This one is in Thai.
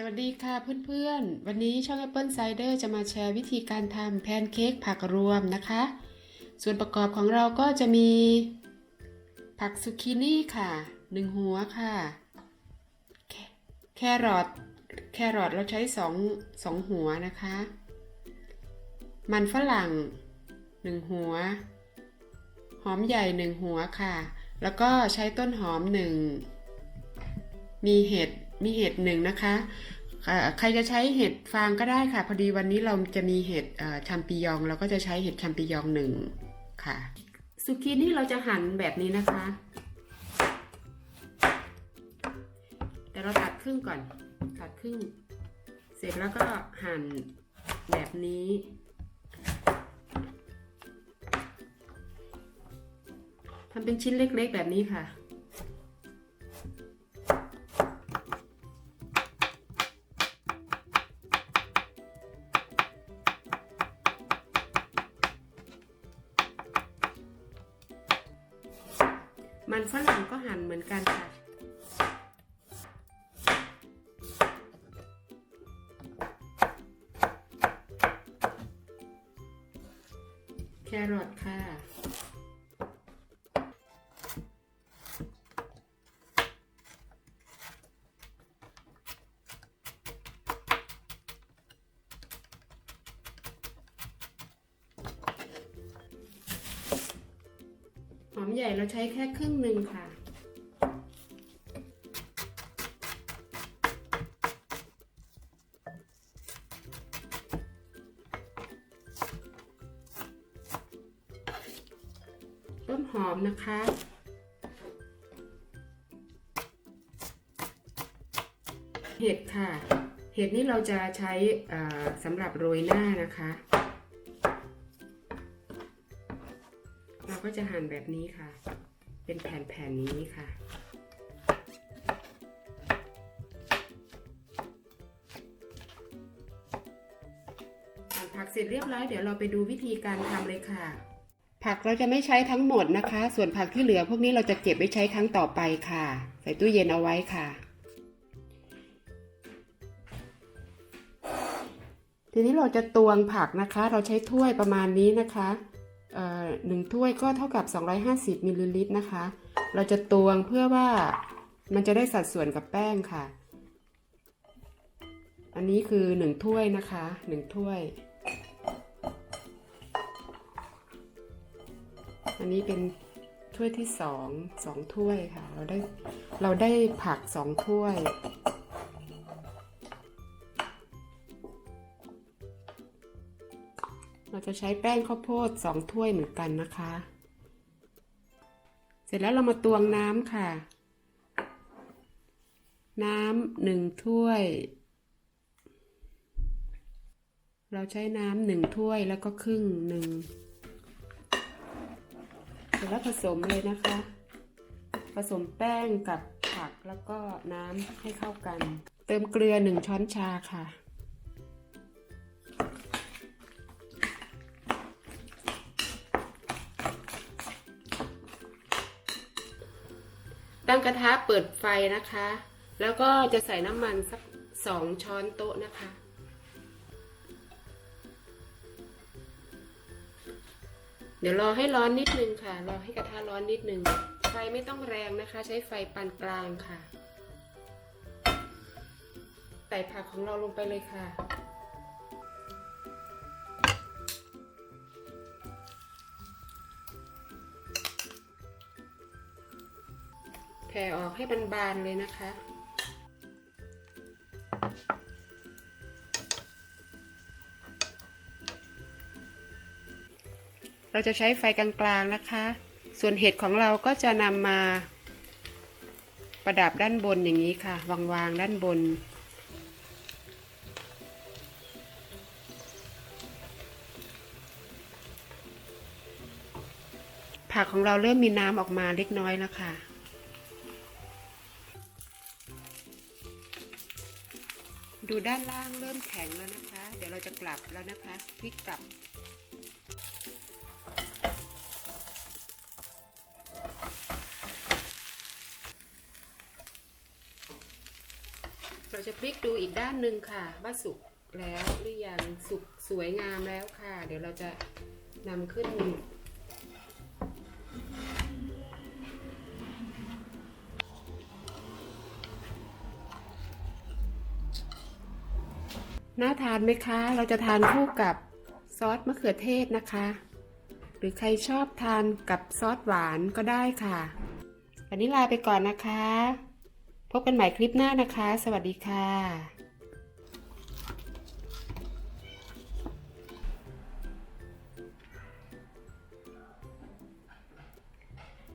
สวัสดีค่ะเพื่อนๆ วันนี้ช่อง Apple Cider จะมาแชร์วิธีการทำแพนเค้กผักรวมนะคะ ส่วนประกอบของเราก็จะมี ผักซุกินี่ค่ะหนึ่งหัวค่ะแคแครอทแครอทเราใช้สองสองหัวนะคะ มันฝรั่งหนึ่งหัว หอมใหญ่หนึ่งหัวค่ะ แล้วก็ใช้ต้นหอมหนึ่งมีเห็ดมีเห็ดหนึ่งนะคะ ใครจะใช้เห็ดฟางก็ได้ค่ะ พอดีวันนี้เราจะมีเห็ดชัมปิยองเราก็จะใช้เห็ดชัมปิยองหนึ่งค่ะสุกี้นี่เราจะหั่นแบบนี้นะคะ แต่เราตัดครึ่งก่อน ตัดครึ่ง เสร็จแล้วก็หั่นแบบนี้ทำเป็นชิ้นเล็กๆแบบนี้ค่ะ มันฝรั่งก็หั่นเหมือนกันค่ะ แครอทค่ะ ใหญ่เราใช้แค่ครึ่งหนึ่งค่ะ ต้นหอมนะคะเห็ดค่ะ เห็ดนี่เราจะใช้สำหรับโรยหน้านะคะ ก็จะหั่นแบบนี้ค่ะ เป็นแผ่นๆนี้ค่ะ หั่นผักเสร็จเรียบร้อยเดี๋ยวเราไปดูวิธีการทำเลยค่ะ ผักเราจะไม่ใช้ทั้งหมดนะคะ ส่วนผักที่เหลือพวกนี้เราจะเก็บไว้ใช้ครั้งต่อไปค่ะ ใส่ตู้เย็นเอาไว้ค่ะทีนี้เราจะตวงผักนะคะ เราใช้ถ้วยประมาณนี้นะคะ หนึ่งถ้วยก็เท่ากับ 250มิลลิลิตรนะคะ เราจะตวงเพื่อว่ามันจะได้สัดส่วนกับแป้งค่ะ อันนี้คือหนึ่งถ้วยนะคะหนึ่งถ้วย อันนี้เป็นถ้วยที่สองสองถ้วยค่ะ เราได้เราได้ผักสองถ้วย เราจะใช้แป้งข้าวโพดสองถ้วยเหมือนกันนะคะ เสร็จแล้วเรามาตวงน้ำค่ะ น้ำหนึ่งถ้วย เราใช้น้ำหนึ่งถ้วยแล้วก็ครึ่งหนึ่งเสร็จแล้วผสมเลยนะคะ ผสมแป้งกับผักแล้วก็น้ำให้เข้ากัน เติมเกลือหนึ่งช้อนชาค่ะ ตั้งกระทะเปิดไฟนะคะ แล้วก็จะใส่น้ำมันสักสองช้อนโต๊ะนะคะ เดี๋ยวรอให้ร้อนนิดนึงค่ะ รอให้กระทะร้อนนิดนึง ไฟไม่ต้องแรงนะคะ ใช้ไฟปานกลางค่ะ ใส่ผักของเราลงไปเลยค่ะ แผ่ออกให้บานๆเลยนะคะ เราจะใช้ไฟกลางๆนะคะ ส่วนเห็ดของเราก็จะนำมาประดับด้านบนอย่างนี้ค่ะ วางๆด้านบนผักของเราเริ่มมีน้ำออกมาเล็กน้อยแล้วค่ะ ดูด้านล่างเริ่มแข็งแล้วนะคะ เดี๋ยวเราจะกลับแล้วนะคะพลิกกลับ เราจะพลิกดูอีกด้านหนึ่งค่ะว่าสุกแล้วหรือยังสุกสวยงามแล้วค่ะ เดี๋ยวเราจะนำขึ้น น่าทานไหมคะ เราจะทานคู่กับซอสมะเขือเทศนะคะ หรือใครชอบทานกับซอสหวานก็ได้ค่ะ วันนี้ลาไปก่อนนะคะ พบกันใหม่คลิปหน้านะคะ สวัสดีค่ะ